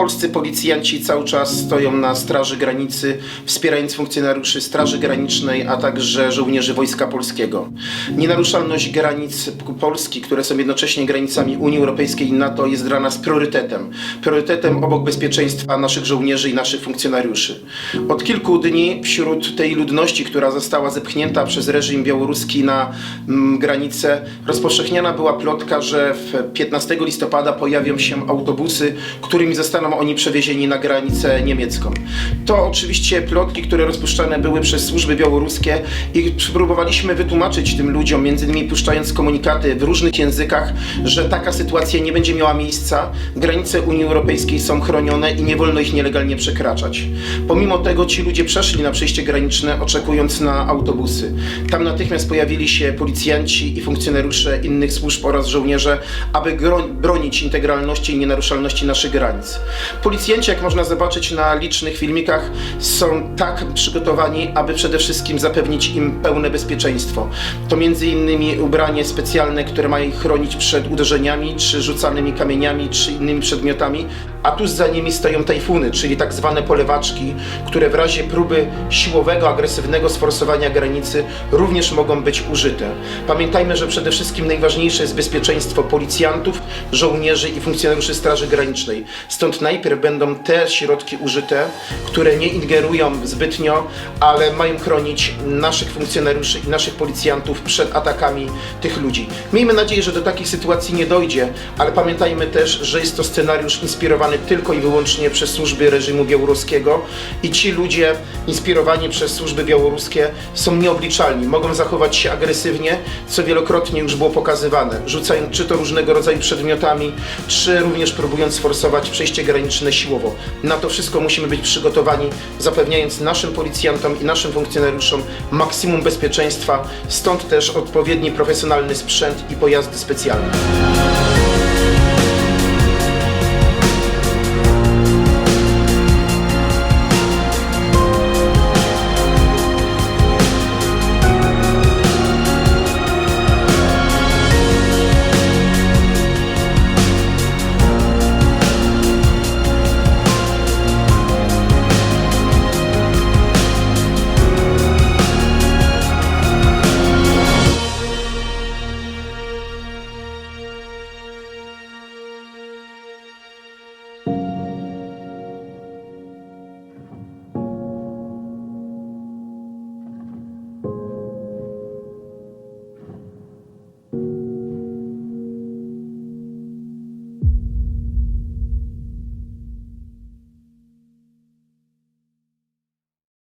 Polscy policjanci cały czas stoją na straży granicy, wspierając funkcjonariuszy Straży Granicznej, a także żołnierzy Wojska Polskiego. Nienaruszalność granic Polski, które są jednocześnie granicami Unii Europejskiej i NATO, jest dla nas priorytetem. Priorytetem obok bezpieczeństwa naszych żołnierzy i naszych funkcjonariuszy. Od kilku dni wśród tej ludności, która została zepchnięta przez reżim białoruski na mm, granicę, rozpowszechniana była plotka, że w 15 listopada pojawią się autobusy, którymi zostaną oni przewiezieni na granicę niemiecką. To oczywiście plotki, które rozpuszczane były przez służby białoruskie i próbowaliśmy wytłumaczyć tym ludziom, między innymi puszczając komunikaty w różnych językach, że taka sytuacja nie będzie miała miejsca. Granice Unii Europejskiej są chronione i nie wolno ich nielegalnie przekraczać. Pomimo tego ci ludzie przeszli na przejście graniczne, oczekując na autobusy. Tam natychmiast pojawili się policjanci i funkcjonariusze innych służb oraz żołnierze, aby bronić integralności i nienaruszalności naszych granic. Policjanci, jak można zobaczyć na licznych filmikach, są tak przygotowani, aby przede wszystkim zapewnić im pełne bezpieczeństwo. To między innymi ubranie specjalne, które ma ich chronić przed uderzeniami, czy rzucanymi kamieniami, czy innymi przedmiotami, a tuż za nimi stoją tajfuny, czyli tak zwane polewaczki, które w razie próby siłowego, agresywnego sforsowania granicy również mogą być użyte. Pamiętajmy, że przede wszystkim najważniejsze jest bezpieczeństwo policjantów, żołnierzy i funkcjonariuszy Straży Granicznej. Stąd najpierw będą te środki użyte, które nie ingerują zbytnio, ale mają chronić naszych funkcjonariuszy i naszych policjantów przed atakami tych ludzi. Miejmy nadzieję, że do takich sytuacji nie dojdzie, ale pamiętajmy też, że jest to scenariusz inspirowany tylko i wyłącznie przez służby reżimu białoruskiego i ci ludzie inspirowani przez służby białoruskie są nieobliczalni, mogą zachować się agresywnie, co wielokrotnie już było pokazywane, rzucając czy to różnego rodzaju przedmiotami, czy również próbując sforsować przejście graniczne siłowo. Na to wszystko musimy być przygotowani, zapewniając naszym policjantom i naszym funkcjonariuszom maksimum bezpieczeństwa, stąd też odpowiedni profesjonalny sprzęt i pojazdy specjalne.